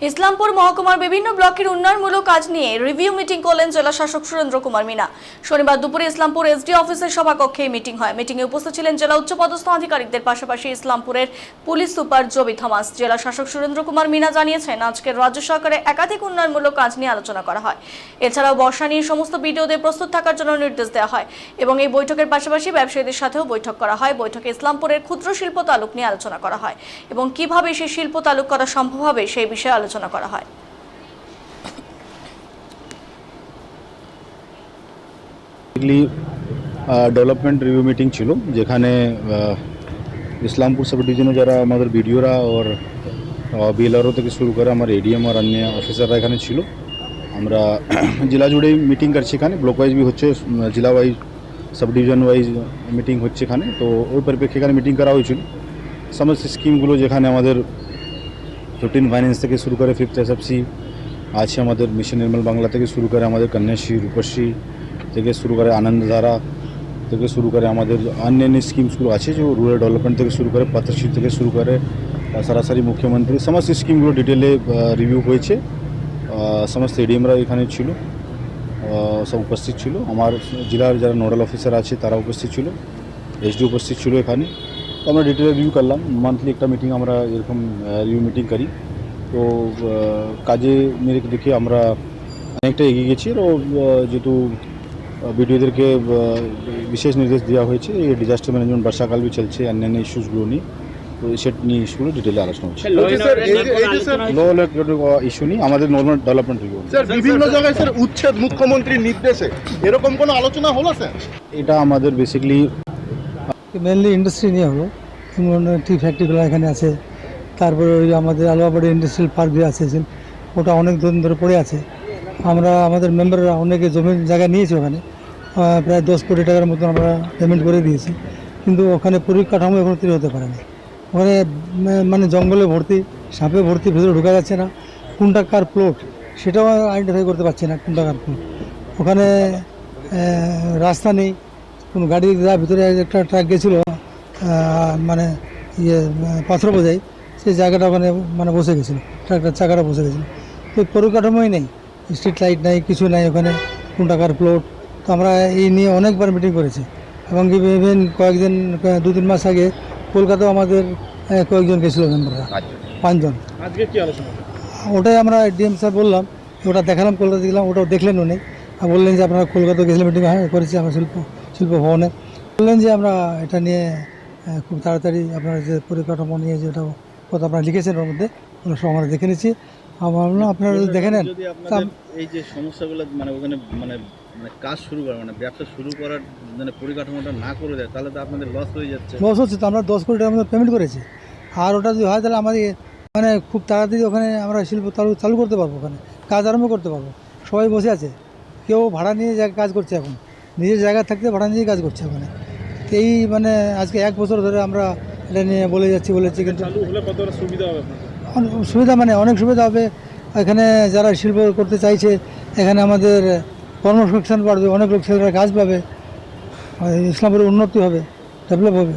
ইসলামপুর মহকুমার বিভিন্ন ব্লকের উন্নয়নমূলক কাজ নিয়ে রিভিউ মিটিং করলেন জেলা শাসক সুরেন্দ্র কুমার মিনা। শনিবার দুপুরে ইসলামপুর এসডি অফিসের সভাকক্ষে মিটিং হয়। মিটিংয়ে উপস্থিত ছিলেন জেলা উচ্চপদস্থ আধিকারিকদের পাশাপাশি ইসলামপুরের পুলিশ সুপার জবি থমাস। জেলা শাসক সুরেন্দ্র কুমার মিনা জানিয়েছেন আজকের রাজ্য সরকারের একাধিক উন্নয়নমূলক কাজ নিয়ে আলোচনা করা হয়। এছাড়াও বর্ষা নিয়ে সমস্ত বিডিওদের প্রস্তুত থাকার জন্য নির্দেশ দেওয়া হয় এবং এই বৈঠকের পাশাপাশি ব্যবসায়ীদের সাথেও বৈঠক করা হয়। বৈঠকে ইসলামপুরের ক্ষুদ্র শিল্প তালুক নিয়ে আলোচনা করা হয় এবং কীভাবে সেই শিল্প তালুক করা সম্ভব হবে সেই বিষয়ে আলোচনা করা হয়। ডেভেলপমেন্ট রিভিউ মিটিং ছিল, যেখানে ইসলামপুর সাব ডিভিশনে যারা আমাদের বিডিওরা ওর বিএলআরও থেকে শুরু করে আমার এডিএম আর অন্য অফিসাররা এখানে ছিল। আমরা জেলা জুড়েই মিটিং করছি এখানে ব্লক ওয়াইজ হচ্ছে জেলা wise sub division wise meeting হচ্ছে এখানে, তো ওই পরিপ্রেক্ষে এখানে মিটিং করা হয়েছিল। সমস্ত স্কিমগুলো যেখানে আমাদের ফিফটিন ফাইন্যান্স থেকে শুরু করে ফিফথ এসএফসি, আছে আমাদের মিশন নির্মল বাংলা থেকে শুরু করে আমাদের কন্যাশ্রী, রূপশ্রী থেকে শুরু করে আনন্দধারা থেকে শুরু করে আমাদের অন্যান্য স্কিমসগুলো আছে, যে রুরাল ডেভেলপমেন্ট থেকে শুরু করে পাত্রশ্রী থেকে শুরু করে সরাসরি মুখ্যমন্ত্রী, সমস্ত স্কিমগুলো ডিটেলে রিভিউ হয়েছে। সমস্ত এডিএমরা এখানে ছিল সব উপস্থিত ছিল। আমার জেলার যারা নোডাল অফিসার আছে তারা উপস্থিত ছিল এসডি উপস্থিত ছিল এখানে। তো আমরা ডিটেলে রিভিউ করলাম। মান্থলি একটা মিটিং আমরা এরকম রিভিউ মিটিং করি। তো কাজে মেরে দেখে আমরা অনেকটা এগিয়ে গেছি। আর ও, যেহেতু বিডিওদেরকে বিশেষ নির্দেশ দেওয়া হয়েছে এই ডিজাস্টার ম্যানেজমেন্ট বর্ষাকাল বি চলছে অন্যান্য ইস্যুসগুলো নিয়ে। তো সেট নিয়ে ইস্যুগুলো ডিটেলে আলোচনা হচ্ছে। লো ইস্যু নিয়ে আমাদের নর্মাল ডেভেলপমেন্ট রিভিউ স্যার বিভিন্ন জায়গায় স্যার উচ্ছেদ মুখ্যমন্ত্রীর নির্দেশে। এরকম কোনো আলোচনা হলো স্যার? এটা আমাদের বেসিক্যালি মেনলি ইন্ডাস্ট্রি নিয়ে হলো। টি ফ্যাক্টরিগুলো এখানে আছে। তারপরে ওই আমাদের আলোয়াবাড়ি ইন্ডাস্ট্রিয়াল পার্ক যে আছে ওটা অনেক দিন ধরে পড়ে আছে। আমরা, আমাদের মেম্বাররা অনেকে জমি জায়গা নিয়েছি ওখানে। প্রায় দশ কোটি টাকার মতন আমরা পেমেন্ট করে দিয়েছি। কিন্তু ওখানে পরিকাঠামো এখনও তৈরি হতে পারেনি। ওখানে মানে জঙ্গলে ভর্তি, সাপে ভর্তি, ভেতরে ঢোকা যাচ্ছে না। কোনটা কার প্লট সেটাও আইডেন্টিফাই করতে পারছি না কোনটা কার প্লট ওখানে রাস্তা নেই। কোনো গাড়ি যা ভিতরে একটা ট্রাক গেছিল মানে ইয়ে পাথর বোঝাই সেই জায়গাটা ওখানে মানে বসে গেছিল ট্রাকটার চাকাটা বসে গেছিল। তো পরিকাঠামোই নেই স্ট্রিট লাইট নাই কিছু নাই ওখানে কোন টাকার প্লট তো আমরা এই নিয়ে অনেকবার মিটিং করেছি এবং ইভেন কয়েকদিন দু তিন মাস আগে কলকাতাও আমাদের কয়েকজন গেছিল মেম্বাররা পাঁচজন। ওটাই আমরা ডিএম স্যার বললাম ওটা দেখালাম কলকাতা গেলাম ওটাও দেখলেন উনি আর বললেন যে আপনারা কলকাতা গেছিলেন মিটিং হ্যাঁ করেছি আমরা শিল্প। শিল্প ভবনে বললেন যে আমরা এটা নিয়ে খুব তাড়াতাড়ি আপনার যে পরিকাঠামো নিয়ে যেটা কথা আপনারা লিখেছেন ওর মধ্যে ওগুলো সব আমরা দেখে নিচ্ছি। আমার ভাবলাম আপনারা যদি দেখে নেন এই যে সমস্যাগুলো মানে ওখানে মানে মানে কাজ শুরু করে মানে ব্যবসা শুরু করার মানে পরিকাঠামোটা না করে দেয় তাহলে তো আপনাদের লস হয়ে যাচ্ছে। লস হচ্ছে তো আমরা দশ কোটি টাকা মধ্যে পেমেন্ট করেছি। আর ওটা যদি হয় তাহলে আমাদের মানে খুব তাড়াতাড়ি ওখানে আমরা শিল্প চালু চালু করতে পারব ওখানে কাজ আরম্ভ করতে পারব। সবাই বসে আছে কেউ ভাড়া নিয়ে যা কাজ করছে এখন। নিজের জায়গা থাকতে ভাড়া নিয়েই কাজ করছে ওখানে। তো এই মানে আজকে এক বছর ধরে আমরা এটা নিয়ে বলে যাচ্ছি বলেছি কিন্তু সুবিধা মানে অনেক সুবিধা হবে। এখানে যারা শিল্প করতে চাইছে এখানে আমাদের কর্মসংস্থান বাড়বে অনেক লোক ছেলেরা কাজ পাবে ইসলামের উন্নতি হবে ডেভেলপ হবে।